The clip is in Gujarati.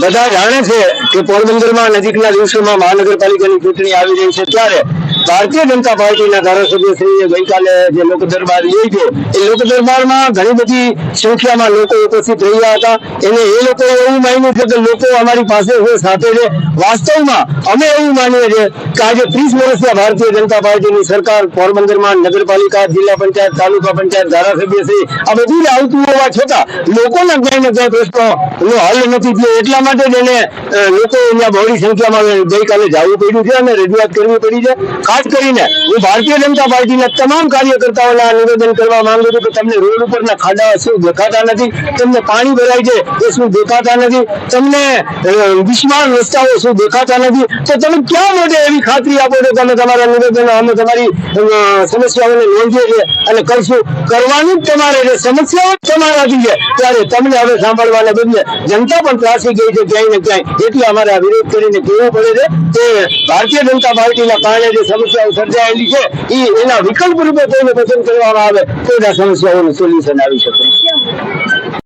બધા જાણે છે કે પોરબંદરમાં નજીકના દિવસોમાં મહાનગરપાલિકાની ચૂંટણી આવી રહી છે. ત્યારે ભારતીય જનતા પાર્ટીના ધારાસભ્યશ્રીએ ગઈકાલે જે લોક દરબાર યોજ્યો, એ લોક દરબારમાં ઘણી બધી સંખ્યામાં લોકો ઉપસ્થિત રહ્યા હતા. એને એ લોકો એવું માન્યું છે કે લોકો અમારી પાસે સાથે છે વાસ્તવમાં અમે એવું માનીએ છીએ કે આજે ત્રીસ વર્ષના ભારતીય જનતા પાર્ટીની સરકાર પોરબંદરમાં નગરપાલિકા, જિલ્લા પંચાયત, તાલુકા પંચાયત ધારાસભ્યશ્રી આ બધું આવતું હોવા છતાં લોકોના ક્યાંય ને ક્યાંય પ્રશ્નો હલ નથી થયો. એટલા માટે જ એને લોકો અહીંયા બહોળી સંખ્યામાં ગઈકાલે જવું પડ્યું છે અને રજૂઆત કરવી પડી છે. ખાસ કરીને હું ભારતીય જનતા પાર્ટીના તમામ કાર્યકર્તાઓને નિવેદન કરવા માંગુ છું કે તમને રોડ ઉપરના ખાડા શું દેખાતા નથી તમને પાણી ભરાય છે એ શું દેખાતા નથી તમને અ, રસ્તાઓ શું દેખાતા નથી તો તમે ક્યાં માટે એવી ખાતરી આપો છો? તમે તમારા નિવેદનો અમે તમારી સમસ્યાઓને નોંધીએ છીએ અને કરશું. કરવાનું જ તમારે છે સમસ્યાઓ જ તમારાથી છે ત્યારે તમને હવે સાંભળવાને બદલે જનતા પણ ત્રાસી ગઈ છે ક્યાંય ને ક્યાંય. એટલે અમારે આ વિરોધ કરીને કહેવું પડે છે કે ભારતીય જનતા પાર્ટીના કારણે જે સમસ્યાઓ સર્જાયેલી છે. એ એના વિકલ્પ રૂપે કોઈને પસંદ કરવામાં આવે તો જ આ સમસ્યાઓનું સોલ્યુશન આવી શકે.